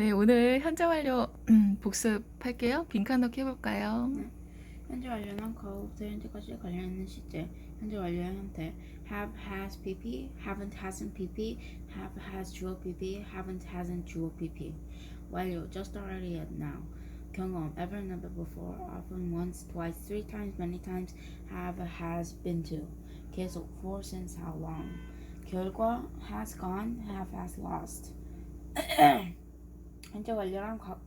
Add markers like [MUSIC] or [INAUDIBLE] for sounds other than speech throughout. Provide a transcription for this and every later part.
네, 오늘 현재 완료 음, 복습할게요. 빈칸 넣기 해볼까요? 현재 완료는 과거부터 현재까지 관련있는 시제 현재 완료의 형태 have has pp haven't hasn't pp have has 주어 pp haven't hasn't 주어 pp 완료 just already yet now 경험 ever never before often once twice three times many times have has been to 계속 for since how long 결과 has gone have has lost 현재 완료란 과,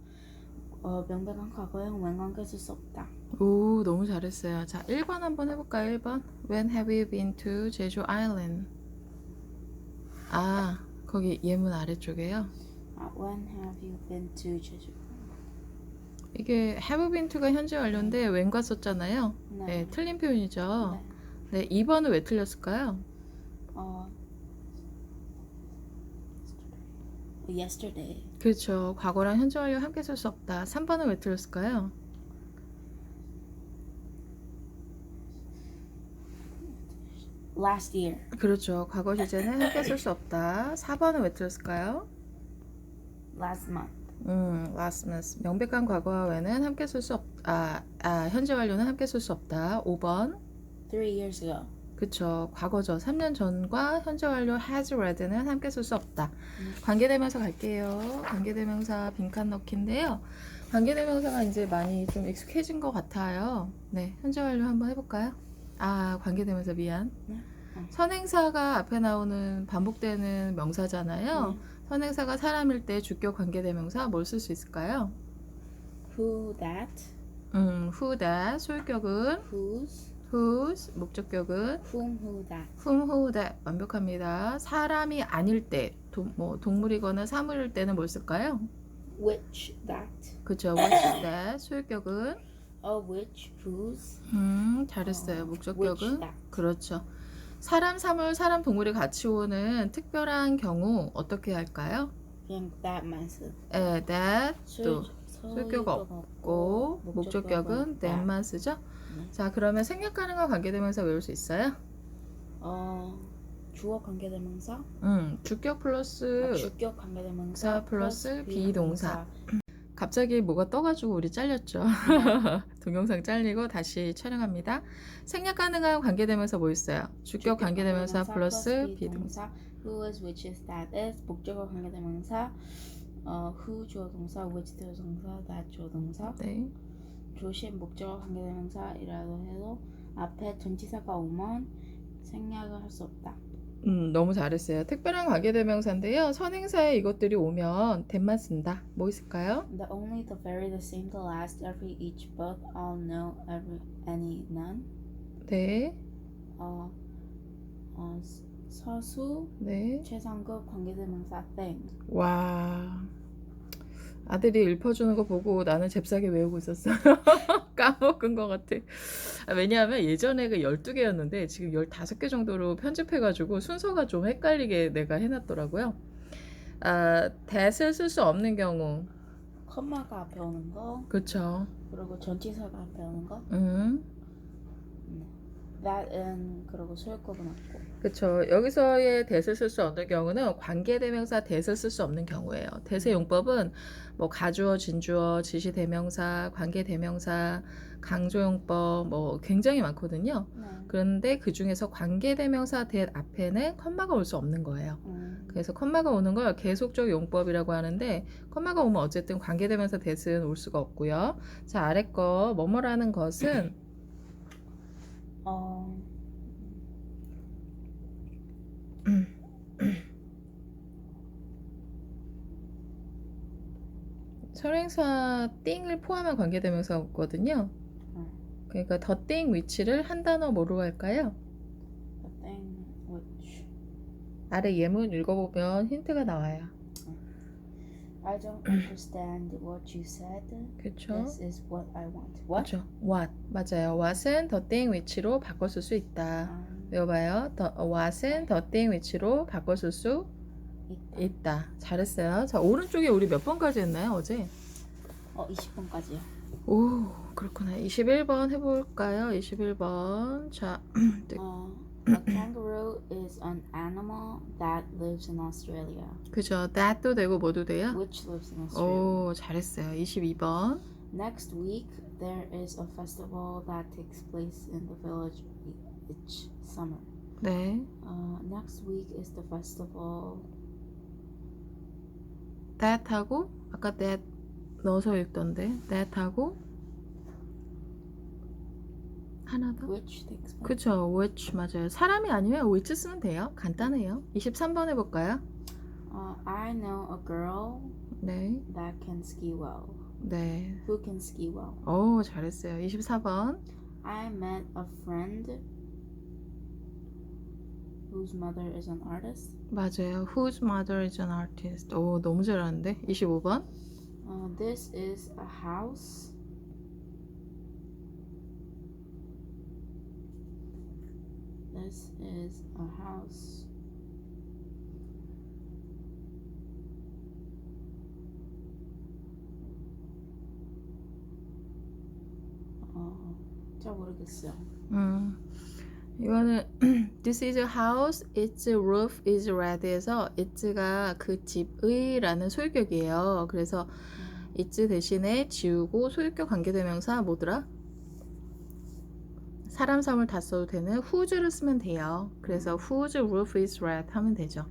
어, 명백한 과거형 웬관계 쓸수 없다 오, 너무 잘했어요. 자, 1번 한번 해볼까요? 1번. When have you been to 제주 Island? 아, 거기 예문 아래쪽에요. 아, when have you been to 제주? 이게 have been to가 현재 완료인데 when과 썼잖아요. 네. 네, 틀린 표현이죠. 네. 네, 2번은 왜 틀렸을까요? 어. Yesterday. 그렇죠. 과거랑 현재 완료 함께 쓸 수 없다. 3번은 왜 틀렸을까요? last year. 그렇죠. 과거 시제는 함께 쓸 수 없다. 4번은 왜 틀렸을까요? last month. 음, last month. 명백한 과거와 왜는 함께 쓸 수 없, 아, 아, 현재 완료는 함께 쓸 수 없다. 5번. three years ago. 그쵸. 과거죠. 3년 전과 현재 완료 has read는 함께 쓸 수 없다. 음. 관계대명사 갈게요. 관계대명사 빈칸 넣기인데요. 관계대명사가 이제 많이 좀 익숙해진 것 같아요. 네, 현재 완료 한번 해볼까요? 아, 관계대명사 미안. 네. 어. 선행사가 앞에 나오는 반복되는 명사잖아요. 네. 선행사가 사람일 때 주격 관계대명사 뭘 쓸 수 있을까요? who that. 음, who that 소유격은 whose. Whose 목적격은 whom who that. whom who that 완벽합니다. 사람이 아닐 때, 도, 뭐 동물이거나 사물일 때는 뭘 쓸까요? which that. 그렇죠. which that 소유격은 of which whose. 음, 잘했어요. 어, which 목적격은 that. 그렇죠. 사람, 사물, 사람, 동물이 같이 오는 특별한 경우 어떻게 할까요? 그냥 that만 쓰. 에, that 또 소유격 없고 목적격은 that. that만 쓰죠. 네. 자, 그러면 생략 가능한 관계대명사 외울 수 있어요? 어 주어 관계대명사. 음, 주격 플러스 아, 주격 관계대명사 사 플러스 비동사. 갑자기 뭐가 떠가지고 우리 잘렸죠. [LAUGHS] 동영상 잘리고 다시 촬영합니다. 생략 가능한 관계대명사 뭐 있어요? 주격 관계대명사 플러스 비동사. who is which is that is 목적어 관계대명사 어 who 주어 동사 which 주어 동사 that 주어 동사 네. 조심 목적어 관계대명사이라고 해도 앞에 전치사가 오면 생략을 할 수 없다. 음, 너무 잘했어요. 특별한 관계대명사인데요. 선행사에 이것들이 오면 대만 쓴다. 뭐 있을까요? The only, the very, the same, the last, every, each, both, all, no, every, any, none. 네. 어, 어 서- 서수 네. 최상급 관계대명사 thing. 와. 아들이 읊어주는 거 보고 나는 잽싸게 외우고 있었어. [LAUGHS] 까먹은 것 같아. 아, 왜냐하면 예전에 그 12개였는데 지금 15개 정도로 편집해가지고 순서가 좀 헷갈리게 내가 해놨더라고요. 아, that을 쓸 수 없는 경우. 컴마가 앞에 오는 거 그쵸. 그리고 전치사가 앞에 오는 거 음. That은 그리고 소유급은 없고 그쵸. 여기서의 that을 쓸수 없는 경우는 관계 대명사 that을 쓸수 없는 경우예요. that의 용법은 뭐 가주어, 진주어, 지시 대명사, 관계 대명사, 강조 용법 뭐 굉장히 많거든요. 네. 그런데 그 중에서 관계 대명사 that 앞에는 컴마가 올 수 없는 거예요. 음, 그래서 컴마가 오는 걸 계속적 용법이라고 하는데 컴마가 오면 어쨌든 관계 대명사 that은 올 수가 없고요. 자 아래 거 뭐뭐라는 것은 어 설행사 띵을 포함한 관계대명사거든요. 음. 그러니까 더 띵 위치를 한 단어 뭐로 할까요? thing which 아래 예문 읽어보면 힌트가 나와요. I don't [CLEARS THROAT] understand what you said. 그렇죠? This is what I want. What? 그렇죠. What 맞아요. What은 더띵 위치로 바꿨을 수 있다. 아, 외워봐요. 더, What은 더띵 위치로 바꿨을 수 있다. 있다. 잘했어요. 자 오른쪽에 우리 몇 번까지 했나요 어제? 어 20번까지요. 오 그렇구나. 21번 해볼까요? 21번 자 [CLEARS THROAT] 어 A kangaroo is an animal that lives in Australia. 그죠? that도 되고 뭐도 돼요? Which lives in Australia. 오, 잘했어요. 22번. Next week, there is a festival that takes place in the village each summer. 네. Uh, next week is the festival. that하고 아까 that 넣어서 읽던데. that하고 하나 더. Which takes place. 그쵸, which 맞아요. 사람이 아니면 which 쓰면 돼요. 간단해요. 23번 해볼까요? Uh, I know a girl 네, that can ski well. 네. Who can ski well? 오, 잘했어요. 24번. I met a friend whose mother is an artist. 맞아요. Whose mother is an artist? 오, 너무 잘하는데. 25번. Uh, this is a house. This is a house. 어, 잘 모르겠어요. 음. 이거는 [CLEARS THROAT] This is a house. Its roof is red에서 it'가 그 집의 라는 소유격이에요. 그래서 it 대신에 지우고 소유격 관계대명사 뭐더라? 사람 사물 다 써도 되는 whose를 쓰면 돼요. 그래서 whose roof is red 하면 되죠.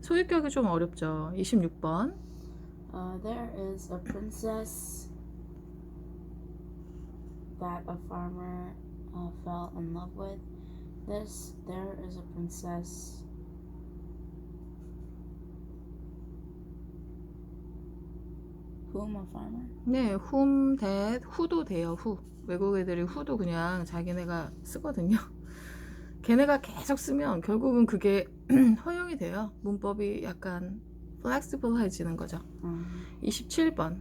소유격이 좀 어렵죠. 26번. Uh, there is a princess that a farmer uh, fell in love with. This there is a princess. Whom a farmer? 네, whom, that, who도 돼요. who. 외국 애들이 who도 그냥 자기네가 쓰거든요. 걔네가 계속 쓰면 결국은 그게 허용이 돼요. 문법이 약간 플렉시블해지는 거죠. Um, 27번.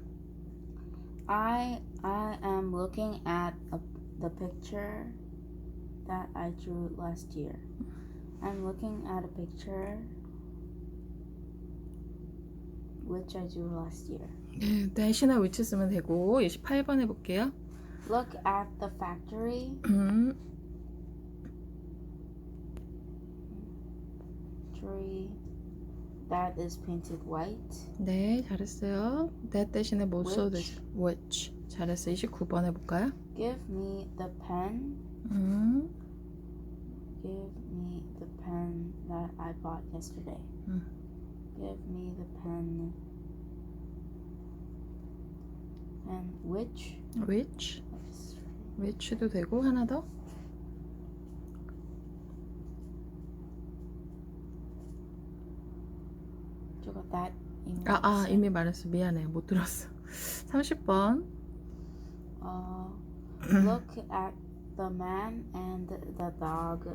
I I am looking at a, the picture that I drew last year. I'm looking at a picture which I drew last year. 네, 대신에 which 쓰면 되고 28번 해볼게요. Look at the factory 음, tree that is painted white. 네, 잘했어요. that 대신에 뭐 써도 Which? 되죠? which. 잘했어요. 29번 해볼까요? Give me the pen. 음, Give me the pen that I bought yesterday. Mm. Give me the pen. And which? which. which도 되고 하나 더. 제가 that 이미 아, 아. 이미 말했어. 미안해. 못 들었어. 30번. Uh, look at the man and the dog.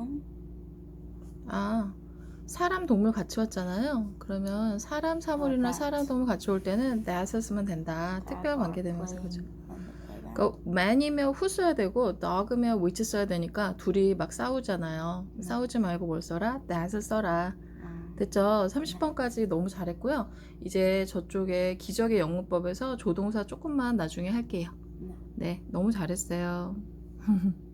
Whom? 아, 사람 동물 같이 왔잖아요. 그러면 사람 사물이나 that. 사람 동물 같이 올 때는 that을 쓰면 된다. 특별 관계 대명사 Playing 그죠? 그러니까 man이면 who 써야 되고 dog면 which 써야 되니까 둘이 막 싸우잖아요. 네. 싸우지 말고 뭘 써라? that을 써라. 음, 됐죠? 30번까지 너무 잘했고요. 이제 저쪽에 기적의 영문법에서 조동사 조금만 나중에 할게요. 네. 네, 너무 잘했어요. [LAUGHS]